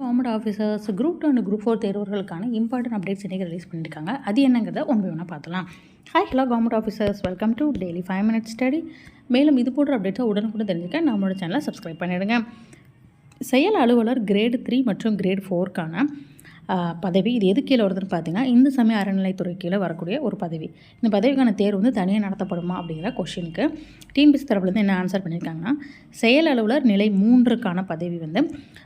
Government officers group two and group four தேர்வர்களுக்கான important updates இன்றைக்கி release பண்ணியிருக்காங்க. அது என்னங்கிறத ஒன் ஒன்றா பார்த்தலாம். Hi hello government officers welcome to daily five minutes study மேலும் இது போன்ற அப்டேட்ஸை உடனுக்குடன் தெரிஞ்சுக்க நம்மளோட சேனலை சப்ஸ்கிரைப் பண்ணிடுங்க. செயல் அலுவலர் கிரேடு த்ரீ மற்றும் கிரேட் ஃபோருக்கான பதவி. இது எது கீழே வருதுன்னு பார்த்தீங்கன்னா இந்து சமய அறநிலைத்துறை கீழே வரக்கூடிய ஒரு பதவி. இந்த பதவிக்கான தேர்வு வந்து தனியாக நடத்தப்படுமா அப்படிங்கிற கொஷினுக்கு டிஎன்பிசி தரப்புலேருந்து என்ன ஆன்சர் பண்ணியிருக்காங்கன்னா செயல் அலுவலர் நிலை மூன்றுக்கான பதவி வந்து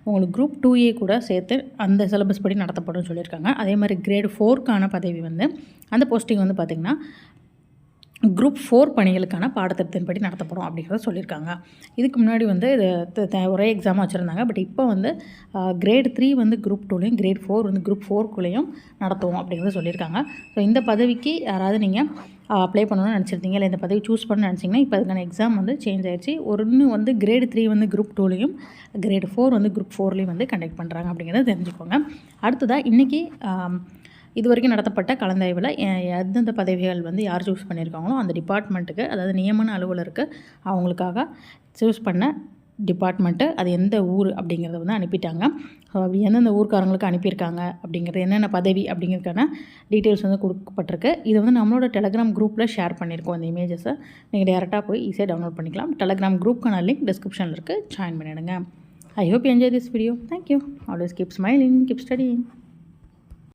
உங்களுக்கு குரூப் டூ ஏ கூட சேர்த்து அந்த சிலபஸ் படி நடத்தப்படும் சொல்லியிருக்காங்க. அதே மாதிரி கிரேட் ஃபோர்க்கான பதவி வந்து அந்த போஸ்டிங் வந்து பார்த்திங்கன்னா குரூப் ஃபோர் பணிகளுக்கான பாடத்திட்டத்தின்படி நடத்தப்படும் அப்படிங்கிறத சொல்லியிருக்காங்க. இதுக்கு முன்னாடி வந்து இது த- த- ஒரே எக்ஸாம் வச்சுருந்தாங்க. பட் இப்போ வந்து கிரேட் த்ரீ வந்து குரூப் டூலையும் கிரேட் ஃபோர் வந்து குரூப் ஃபோர்க்குள்ளேயும் நடத்துவோம் அப்படிங்கிறத சொல்லியிருக்காங்க. ஸோ இந்த பதவிக்கு யாராவது நீங்கள் அப்ளை பண்ணணும்னு நினச்சிருந்தீங்க இல்லை இந்த பதவி சூஸ் பண்ணணும்னு நினச்சிங்கன்னா இப்போ அதுக்கான எக்ஸாம் வந்து சேஞ்ச் ஆயிடுச்சு. ஒரு இன்னும் வந்து கிரேட் த்ரீ வந்து குரூப் டூலையும் கிரேட் ஃபோர் வந்து குரூப் ஃபோர்லேயும் வந்து கண்டக்ட் பண்ணுறாங்க அப்படிங்கிறத தெரிஞ்சுக்கோங்க. அடுத்ததாக இன்றைக்கி இது வரைக்கும் நடத்தப்பட்ட கலந்தாய்வில் எந்தெந்த பதவிகள் வந்து யார் சூஸ் பண்ணியிருக்காங்களோ அந்த டிபார்ட்மெண்ட்டுக்கு அதாவது நியமன அலுவலருக்கு அவங்களுக்காக சூஸ் பண்ண டிபார்ட்மெண்ட்டு அது எந்த ஊர் அப்படிங்கிறத வந்து அனுப்பிட்டாங்க. அப்படி எந்தெந்த ஊர்க்காரங்களுக்கு அனுப்பியிருக்காங்க அப்படிங்கிறது என்னென்ன பதவி அப்படிங்கிறதுக்கான டீட்டெயில்ஸ் வந்து கொடுக்கப்பட்டிருக்கு. இது வந்து நம்மளோட டெலகிராம் குரூப்பில் ஷேர் பண்ணியிருக்கோம். இந்த இமேஜஸை நீங்கள் டேரெக்டாக போய் ஈஸியாக டவுன்லோட் பண்ணிக்கலாம். டெலகிராம் குரூப்க்கான லிங்க் டிஸ்கிரிப்ஷனில் இருக்குது ஜாயின் பண்ணிவிடுங்க I hope enjoy this video thank you always keep smiling keep studying